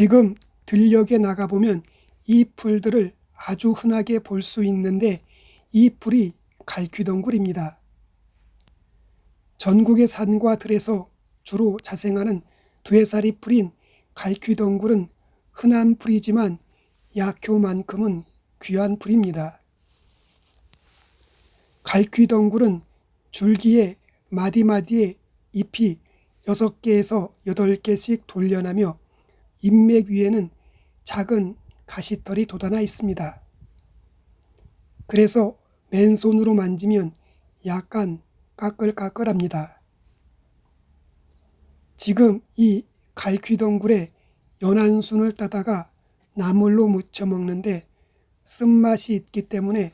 지금 들녘에 나가보면 이 풀들을 아주 흔하게 볼 수 있는데 이 풀이 갈퀴덩굴입니다. 전국의 산과 들에서 주로 자생하는 두해살이 풀인 갈퀴덩굴은 흔한 풀이지만 약효만큼은 귀한 풀입니다. 갈퀴덩굴은 줄기에 마디마디에 잎이 6개에서 8개씩 돌려나며 잎맥 위에는 작은 가시털이 돋아나 있습니다. 그래서 맨손으로 만지면 약간 까끌까끌합니다. 지금 이 갈퀴덩굴에 연한 순을 따다가 나물로 무쳐 먹는데 쓴맛이 있기 때문에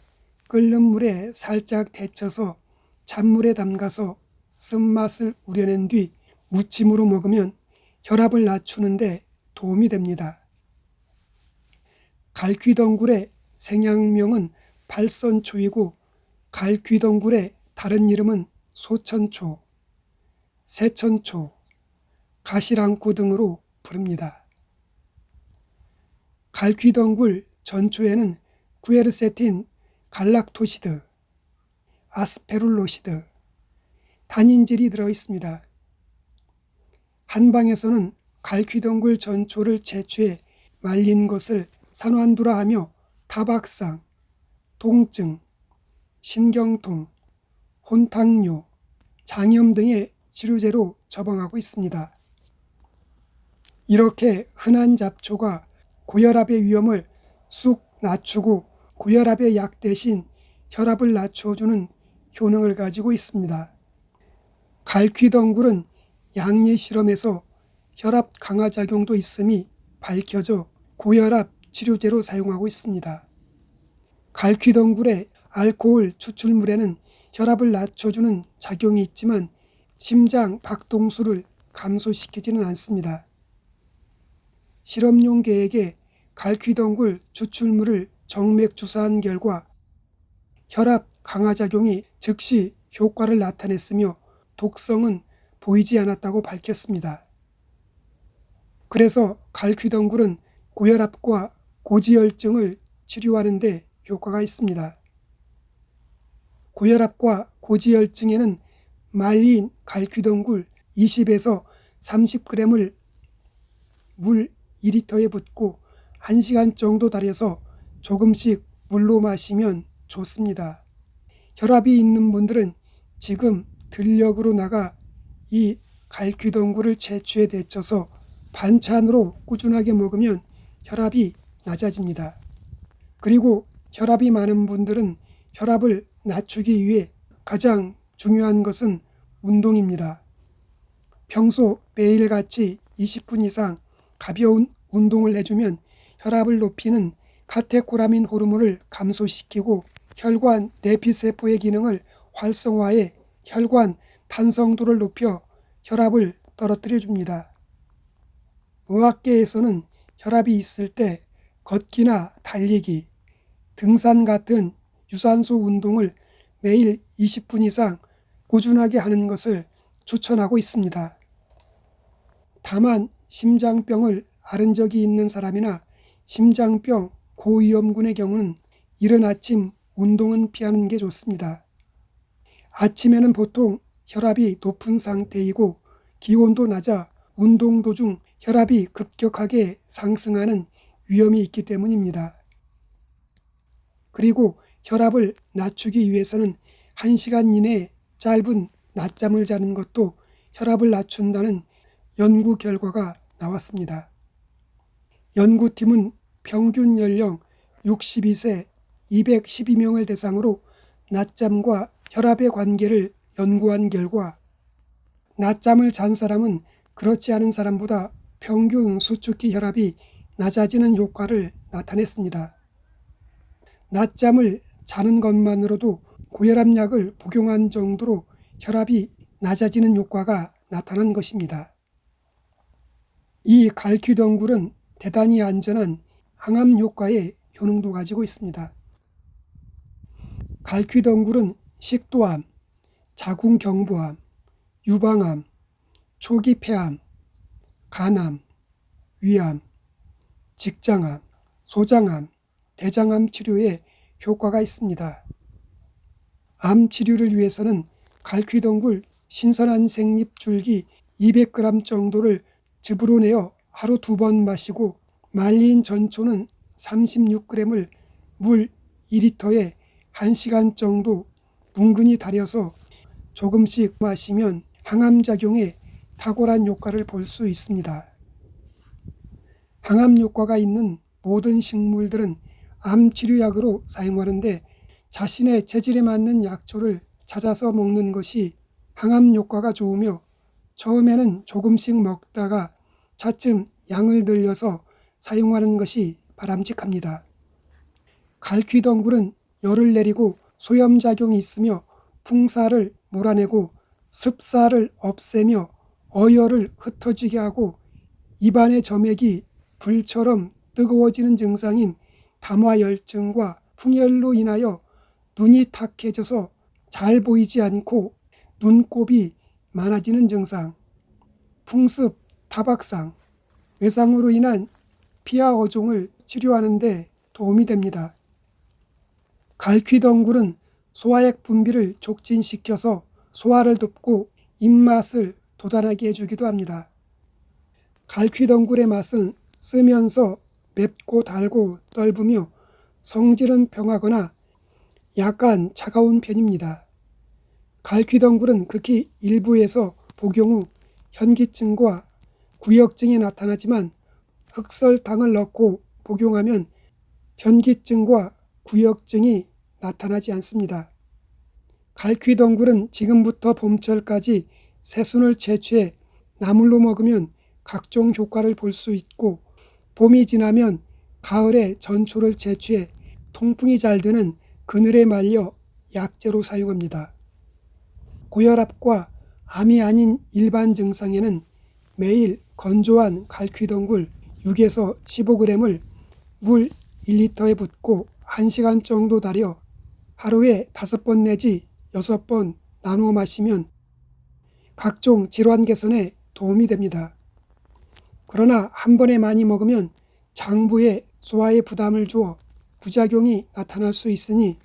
끓는 물에 살짝 데쳐서 찬물에 담가서 쓴맛을 우려낸 뒤 무침으로 먹으면 혈압을 낮추는데 도움이 됩니다. 갈퀴덩굴의 생양명은 발선초이고 갈퀴덩굴의 다른 이름은 소천초, 새천초, 가시랑구 등으로 부릅니다. 갈퀴덩굴 전초에는 구에르세틴, 갈락토시드, 아스페룰로시드, 단인질이 들어 있습니다. 한방에서는 갈퀴덩굴 전초를 채취해 말린 것을 산환두라 하며 타박상, 통증, 신경통, 혼탕뇨, 장염 등의 치료제로 처방하고 있습니다. 이렇게 흔한 잡초가 고혈압의 위험을 쑥 낮추고 고혈압의 약 대신 혈압을 낮춰주는 효능을 가지고 있습니다. 갈퀴덩굴은 양리 실험에서 혈압 강화 작용도 있음이 밝혀져 고혈압 치료제로 사용하고 있습니다. 갈퀴덩굴의 알코올 추출물에는 혈압을 낮춰주는 작용이 있지만 심장 박동수를 감소시키지는 않습니다. 실험용계에게 갈퀴덩굴 추출물을 정맥 주사한 결과 혈압 강화 작용이 즉시 효과를 나타냈으며 독성은 보이지 않았다고 밝혔습니다. 그래서 갈퀴덩굴은 고혈압과 고지혈증을 치료하는 데 효과가 있습니다. 고혈압과 고지혈증에는 말린 갈퀴덩굴 20에서 30g을 물 2리터에 붓고 1시간 정도 달여서 조금씩 물로 마시면 좋습니다. 혈압이 있는 분들은 지금 들녘으로 나가 이 갈퀴덩굴을 채취에 데쳐서 반찬으로 꾸준하게 먹으면 혈압이 낮아집니다. 그리고 혈압이 많은 분들은 혈압을 낮추기 위해 가장 중요한 것은 운동입니다. 평소 매일같이 20분 이상 가벼운 운동을 해주면 혈압을 높이는 카테코라민 호르몬을 감소시키고 혈관 내피세포의 기능을 활성화해 혈관 탄성도를 높여 혈압을 떨어뜨려 줍니다. 의학계에서는 혈압이 있을 때 걷기나 달리기, 등산 같은 유산소 운동을 매일 20분 이상 꾸준하게 하는 것을 추천하고 있습니다. 다만 심장병을 앓은 적이 있는 사람이나 심장병 고위험군의 경우는 이른 아침 운동은 피하는 게 좋습니다. 아침에는 보통 혈압이 높은 상태이고 기온도 낮아 운동 도중 혈압이 급격하게 상승하는 위험이 있기 때문입니다. 그리고 혈압을 낮추기 위해서는 1시간 이내에 짧은 낮잠을 자는 것도 혈압을 낮춘다는 연구 결과가 나왔습니다. 연구팀은 평균 연령 62세 212명을 대상으로 낮잠과 혈압의 관계를 연구한 결과 낮잠을 잔 사람은 그렇지 않은 사람보다 평균 수축기 혈압이 낮아지는 효과를 나타냈습니다. 낮잠을 자는 것만으로도 고혈압 약을 복용한 정도로 혈압이 낮아지는 효과가 나타난 것입니다. 이 갈퀴덩굴은 대단히 안전한 항암 효과의 효능도 가지고 있습니다. 갈퀴덩굴은 식도암, 자궁경부암, 유방암, 초기 폐암, 간암, 위암, 직장암, 소장암, 대장암 치료에 효과가 있습니다. 암 치료를 위해서는 갈퀴덩굴 신선한 생잎 줄기 200g 정도를 즙으로 내어 하루 두 번 마시고 말린 전초는 36g을 물 2리터에 1시간 정도 뭉근히 달여서 조금씩 마시면 항암작용에 탁월한 효과를 볼 수 있습니다. 항암 효과가 있는 모든 식물들은 암 치료약으로 사용하는데 자신의 체질에 맞는 약초를 찾아서 먹는 것이 항암 효과가 좋으며 처음에는 조금씩 먹다가 차츰 양을 늘려서 사용하는 것이 바람직합니다. 갈퀴덩굴은 열을 내리고 소염작용이 있으며 풍사를 몰아내고 습사를 없애며 어혈을 흩어지게 하고 입안의 점액이 불처럼 뜨거워지는 증상인 담화열증과 풍열로 인하여 눈이 탁해져서 잘 보이지 않고 눈곱이 많아지는 증상, 풍습, 타박상, 외상으로 인한 피하 어종을 치료하는 데 도움이 됩니다. 갈퀴덩굴은 소화액 분비를 촉진시켜서 소화를 돕고 입맛을 도달하게 해주기도 합니다. 갈퀴덩굴의 맛은 쓰면서 맵고 달고 떫으며 성질은 평하거나 약간 차가운 편입니다. 갈퀴덩굴은 극히 일부에서 복용 후 현기증과 구역증이 나타나지만 흑설탕을 넣고 복용하면 현기증과 구역증이 나타나지 않습니다. 갈퀴덩굴은 지금부터 봄철까지 새순을 채취해 나물로 먹으면 각종 효과를 볼 수 있고 봄이 지나면 가을에 전초를 채취해 통풍이 잘 되는 그늘에 말려 약재로 사용합니다. 고혈압과 암이 아닌 일반 증상에는 매일 건조한 갈퀴덩굴 6에서 15g을 물 1리터에 붓고 1시간 정도 달여 하루에 5번 내지 6번 나누어 마시면 각종 질환 개선에 도움이 됩니다. 그러나 한 번에 많이 먹으면 장부에 소화에 부담을 주어 부작용이 나타날 수 있으니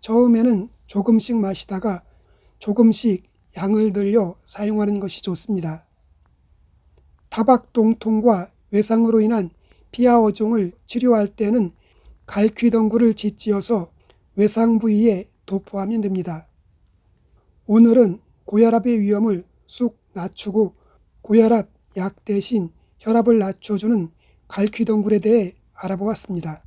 처음에는 조금씩 마시다가 조금씩 양을 들여 사용하는 것이 좋습니다. 타박 동통과 외상으로 인한 피하 어종을 치료할 때는 갈퀴덩굴을 짓지어서 외상 부위에 도포하면 됩니다. 오늘은 고혈압의 위험을 쑥 낮추고 고혈압 약 대신 혈압을 낮춰주는 갈퀴덩굴에 대해 알아보았습니다.